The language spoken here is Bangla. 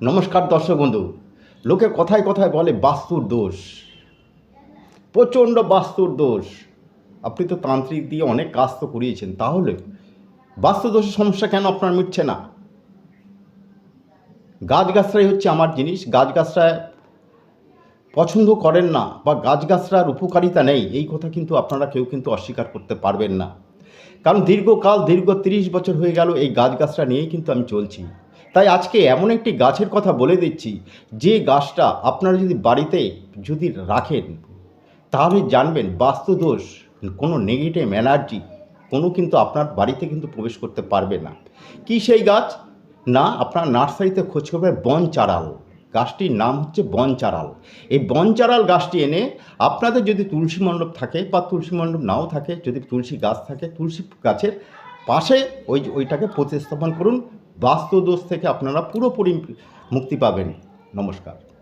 নমস্কার দর্শক বন্ধু, লোকে কথায় কথায় বলে বাস্তুর দোষ। প্রচণ্ড বাস্তুর দোষ। আপনি তো তান্ত্রিক দিয়ে অনেক কাজ তো করিয়েছেন, তাহলে বাস্তু দোষের সমস্যা কেন আপনার মিটছে না? গাছগাছরাই হচ্ছে আমার জিনিস গাছগাছরা পছন্দ করেন না বা গাছগাছরার উপকারিতা নেই, এই কথা কিন্তু আপনারা কেউ কিন্তু অস্বীকার করতে পারবেন না। কারণ দীর্ঘকাল, দীর্ঘ তিরিশ বছর হয়ে গেল এই গাছগাছরা নিয়েই কিন্তু আমি চলছি। তাই আজকে এমন একটি গাছের কথা বলে দিচ্ছি, যে গাছটা আপনারা যদি বাড়িতে যদি রাখেন, তাহলে জানবেন বাস্তুদোষ কোনো নেগেটিভ এনার্জি কোনো কিন্তু আপনার বাড়িতে কিন্তু প্রবেশ করতে পারবে না। কি সেই গাছ? না, আপনার নার্সারিতে খোঁজ করবেন বন চারাল গাছটির নাম হচ্ছে বন চারাল এই বন চারাল গাছটি এনে আপনাদের যদি তুলসী মণ্ডপ থাকে বা তুলসী মণ্ডপ নাও থাকে, যদি তুলসী গাছ থাকে, তুলসী গাছের পাশে ওই ওইটাকে প্রতিস্থাপন করুন বাস্তুদোষ থেকে আপনারা পুরোপুরি মুক্তি পাবেন। নমস্কার।